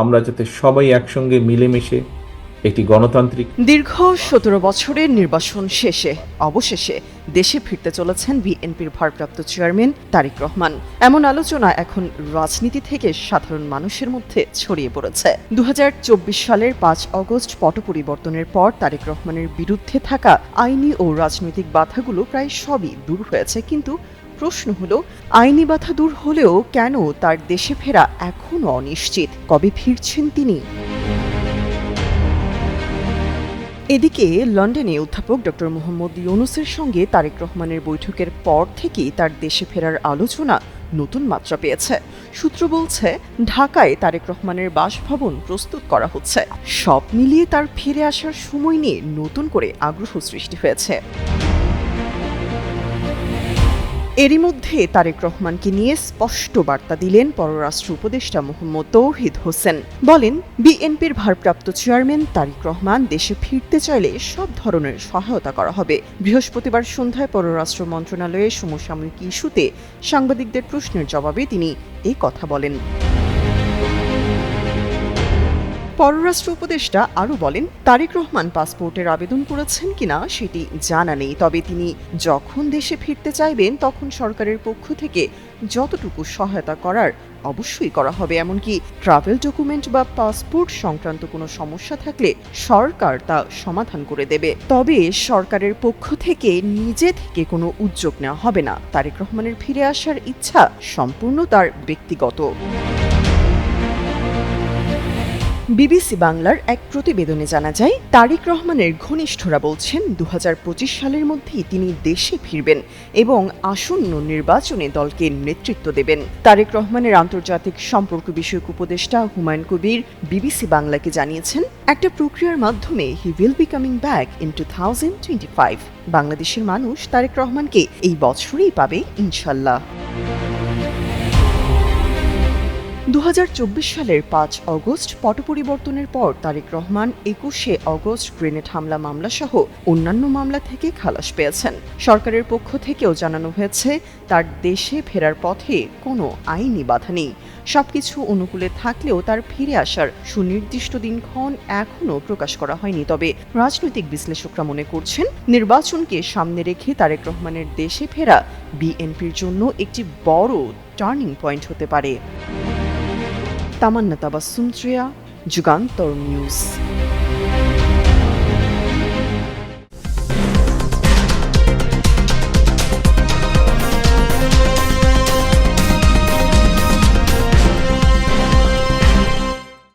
আমরা যাতে সবাই একসঙ্গে মিলেমিশে একটি গণতান্ত্রিক দীর্ঘ সতেরো বছরের নির্বাসন শেষে, অবশেষে দেশে ফিরতে চলেছেন বিএনপির ভারপ্রাপ্ত চেয়ারম্যান তারেক রহমান। এমন আলোচনা এখন রাজনীতি থেকে সাধারণ মানুষের মধ্যে ছড়িয়ে পড়েছে। দু হাজার চব্বিশ সালের পাঁচ অগস্ট পট পরিবর্তনের পর তারেক রহমানের বিরুদ্ধে থাকা আইনি ও রাজনৈতিক বাধাগুলো প্রায় সবই দূর হয়েছে, কিন্তু প্রশ্ন হলো, আইনি বাধা দূর হলেও কেন তার দেশে ফেরা এখনও অনিশ্চিত? কবে ফিরছেন তিনি? এদিকে লন্ডনে অধ্যাপক ডক্টর মোহাম্মদ ইউনুসের সঙ্গে তারেক রহমানের বৈঠকের পর থেকেই তার দেশে ফেরার আলোচনা নতুন মাত্রা পেয়েছে। সূত্র বলছে, ঢাকায় তারেক রহমানের বাসভবন প্রস্তুত করা হচ্ছে। সব মিলিয়ে তার ফিরে আসার সময় নিয়ে নতুন করে আগ্রহ সৃষ্টি হয়েছে। এরই মধ্যে তারেক রহমানকে নিয়ে স্পষ্ট বার্তা দিলেন পররাষ্ট্র উপদেষ্টা মোহাম্মদ তৌহিদ হোসেন। বলেন, বিএনপির ভারপ্রাপ্ত চেয়ারম্যান তারেক রহমান দেশে ফিরতে চাইলে সব ধরনের সহায়তা করা হবে। বৃহস্পতিবার সন্ধ্যায় পররাষ্ট্র মন্ত্রণালয়ের সমসাময়িক ইস্যুতে সাংবাদিকদের প্রশ্নের জবাবে তিনি এ কথা বলেন। পররাষ্ট্র উপদেষ্টা আরও বলেন, তারেক রহমান পাসপোর্টের আবেদন করেছেন কিনা সেটি জানা নেই। তবে তিনি যখন দেশে ফিরতে চাইবেন, তখন সরকারের পক্ষ থেকে যতটুকু সহায়তা করার অবশ্যই করা হবে। এমনকি ট্রাভেল ডকুমেন্ট বা পাসপোর্ট সংক্রান্ত কোনো সমস্যা থাকলে সরকার তা সমাধান করে দেবে। তবে সরকারের পক্ষ থেকে নিজে থেকে কোনো উদ্যোগ নেওয়া হবে না। তারেক রহমানের ফিরে আসার ইচ্ছা সম্পূর্ণ তার ব্যক্তিগত। বিবিসি বাংলার এক প্রতিবেদনে জানা যায়, তারেক রহমানের ঘনিষ্ঠরা বলছেন দু হাজার পঁচিশ সালের মধ্যেই তিনি দেশে ফিরবেন এবং আসন্ন নির্বাচনে দলকে নেতৃত্ব দেবেন। তারেক রহমানের আন্তর্জাতিক সম্পর্ক বিষয়ক উপদেষ্টা হুমায়ুন কবির বিবিসি বাংলাকে জানিয়েছেন, একটা প্রক্রিয়ার মাধ্যমে he will be coming back in two thousand twenty five বাংলাদেশের মানুষ তারেক রহমানকে এই বছরেই পাবে, ইনশাল্লাহ। দু হাজার চব্বিশ সালের পাঁচ অগস্ট পট পরিবর্তনের পর তারেক রহমান একুশে অগস্ট গ্রেনেড হামলা মামলা সহ অন্যান্য মামলা থেকে খালাস পেয়েছেন। সরকারের পক্ষ থেকেও জানানো হয়েছে, তার দেশে ফেরার পথে কোনো আইনি বাধা নেই। সবকিছু অনুকূলে থাকলেও তার ফিরে আসার সুনির্দিষ্ট দিনক্ষণ এখনও প্রকাশ করা হয়নি। তবে রাজনৈতিক বিশ্লেষকরা মনে করছেন, নির্বাচনকে সামনে রেখে তারেক রহমানের দেশে ফেরা বিএনপির জন্য একটি বড় টার্নিং পয়েন্ট হতে পারে। তামান্না তাবাসুম ত্রিয়া যুগান্তর নিউজ।